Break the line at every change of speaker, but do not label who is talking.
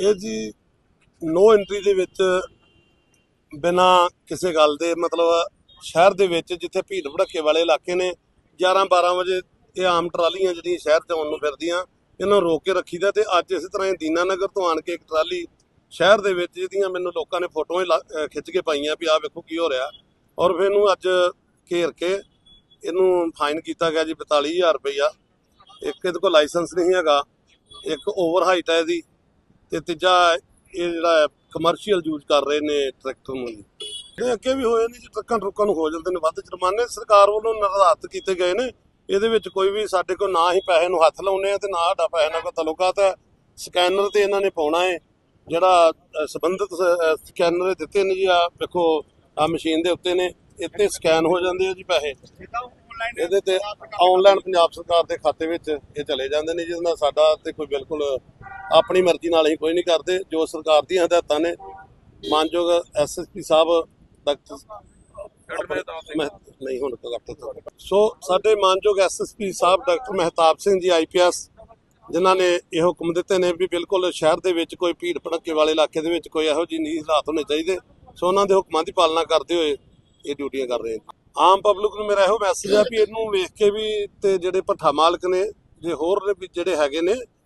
ਇਹ ਜੀ no entry ਦੇ ਵਿੱਚ ਬਿਨਾ ਕਿਸੇ ਗੱਲ ਦੇ ਮਤਲਬ ਸ਼ਹਿਰ ਦੇ ਵਿੱਚ ਜਿੱਥੇ ਭੀੜ ਭੜੱਕੇ ਵਾਲੇ ਇਲਾਕੇ ਨੇ 11 12 ਵਜੇ ਇਹ ਆਮ ਟਰਾਲੀਆਂ ਜਿਹੜੀਆਂ ਸ਼ਹਿਰ 'ਤੇ ਆਉਣ ਨੂੰ ਫਿਰਦੀਆਂ, ਇਹਨਾਂ ਨੂੰ ਰੋਕ ਕੇ ਰੱਖੀਦਾ ਤੇ ਅੱਜ ਇਸੇ ਤਰ੍ਹਾਂ ਹੀ ਦੀਨਾਨਗਰ ਤੋਂ ਆਣ ਕੇ ਇੱਕ ਟਰਾਲੀ ਸ਼ਹਿਰ ਦੇ ਵਿੱਚ ਜਿਹਦੀਆਂ ਮੈਨੂੰ ਲੋਕਾਂ ਨੇ ਫੋਟੋਆਂ ਲਾ- ਖਿੱਚ ਕੇ ਪਾਈਆਂ ਵੀ ਆਹ ਵੇਖੋ ਕੀ ਹੋ ਰਿਹਾ। ਔਰ ਫਿਰ ਇਹਨੂੰ ਅੱਜ ਘੇਰ ਕੇ ਇਹਨੂੰ ਫਾਈਨ ਕੀਤਾ ਗਿਆ ਜੀ 42000 ਰੁਪਈਆ। ਇੱਕ ਇਹਦੇ ਕੋਲ ਲਾਇਸੈਂਸ ਨਹੀਂ ਹੈਗਾ, ਇੱਕ ਓਵਰ ਹਾਈਟ ਹੈ ਇਹਦੀ। ਤੇ ਤੀਜਾ ਇਹ ਜਿਹੜਾ ਕਮਰਸ਼ੀਅਲ ਯੂਜ਼ ਕਰ ਰਹੇ ਨੇ ਟਰੈਕਟਰ ਨੂੰ ਜੀ। ਅੱਗੇ ਵੀ ਹੋਏ ਨੇ ਜੀ ਟਰੱਕਾਂ ਟਰੁੱਕਾਂ ਨੂੰ ਹੋ ਜਾਂਦੇ ਨੇ ਵੱਧ ਜੁਰਮਾਨੇ। ਸਰਕਾਰ ਵੱਲੋਂ ਨਿਰਧਾਰਤ ਕੀਤੇ ਗਏ ਨੇ। ਇਹਦੇ ਵਿੱਚ ਕੋਈ ਵੀ ਸਾਡੇ ਕੋਲ ਨਾ ਹੀ ਪੈਸੇ ਨੂੰ ਹੱਥ ਲਾਉਨੇ ਆ ਤੇ ਨਾ ਸਾਡਾ ਪੈਸੇ ਨਾਲ ਕੋਈ ਤਲੁਕਾਤ ਹੈ। ਸਕੈਨਰ ਤੇ ਇਹਨਾਂ ਨੇ ਪਾਉਣਾ ਹੈ। ਜਿਹੜਾ ਅ, ਸੰਬੰਧਿਤ ਸਕੈਨਰ ਦਿੱਤੇ ਨੇ ਜੀ ਆ ਵੇਖੋ ਆ ਮਸ਼ੀਨ ਦੇ ਉੱਤੇ ਨੇ। ਇੱਥੇ ਸਕੈਨ ਹੋ ਜਾਂਦੇ ਆ ਜੀ ਪੈਸੇ। ਇਹਦੇ ਤੇ ਆਨਲਾਈਨ ਪੰਜਾਬ ਸਰਕਾਰ ਦੇ ਖਾਤੇ ਵਿੱਚ ਇਹ ਚਲੇ ਜਾਂਦੇ ਨੇ ਜਿਹਦੇ ਨਾਲ ਸਾਡਾ ਤੇ ਕੋਈ ਬਿਲਕੁਲ ਆਪਣੀ ਮਰਜ਼ੀ ਨਾਲ ਹੀ ਕੋਈ ਨਹੀਂ ਕਰਦੇ ਜੋ ਸਰਕਾਰ ਦੀਆਂ ਹਦਾਇਤਾਂ ਨੇ ਮਾਨਯੋਗ ਐਸਐਸਪੀ ਸਾਹਿਬ ਡਾਕਟਰ ਨਹੀਂ ਹੁਣ ਡਾਕਟਰ ਸੋ ਸਾਡੇ ਮਾਨਯੋਗ SSP Sahib doctor Mehtab Singh ji IPS ਜਿਨ੍ਹਾਂ ਨੇ ਇਹ ਹੁਕਮ ਦਿੱਤੇ ਨੇ ਵੀ ਬਿਲਕੁਲ ਸ਼ਹਿਰ ਦੇ ਵਿੱਚ ਕੋਈ ਭੀੜ ਭੜੱਕੇ ਵਾਲੇ ਇਲਾਕੇ ਦੇ ਵਿੱਚ ਕੋਈ ਇਹੋ ਜਿਹੀ ਨਹੀਂ ਹਾਲਾਤ ਹੋਣੇ ਚਾਹੀਦੇ। ਸੋ ਉਹਨਾਂ ਦੇ ਹੁਕਮਾਂ ਦੀ ਪਾਲਣਾ ਕਰਦੇ ਹੋਏ ਇਹ ਡਿਊਟੀਆਂ ਕਰ ਰਹੇ ਨੇ। ਆਮ ਪਬਲਿਕ ਨੂੰ ਮੇਰਾ ਇਹੋ ਮੈਸੇਜ ਆ ਵੀ ਇਹਨੂੰ ਵੇਖ ਕੇ ਵੀ ਤੇ ਜਿਹੜੇ ਭੱਠਾ ਮਾਲਕ ਨੇ ਜੇ ਹੋਰ ਨੇ ਵੀ ਜਿਹੜੇ ਹੈਗੇ ਨੇ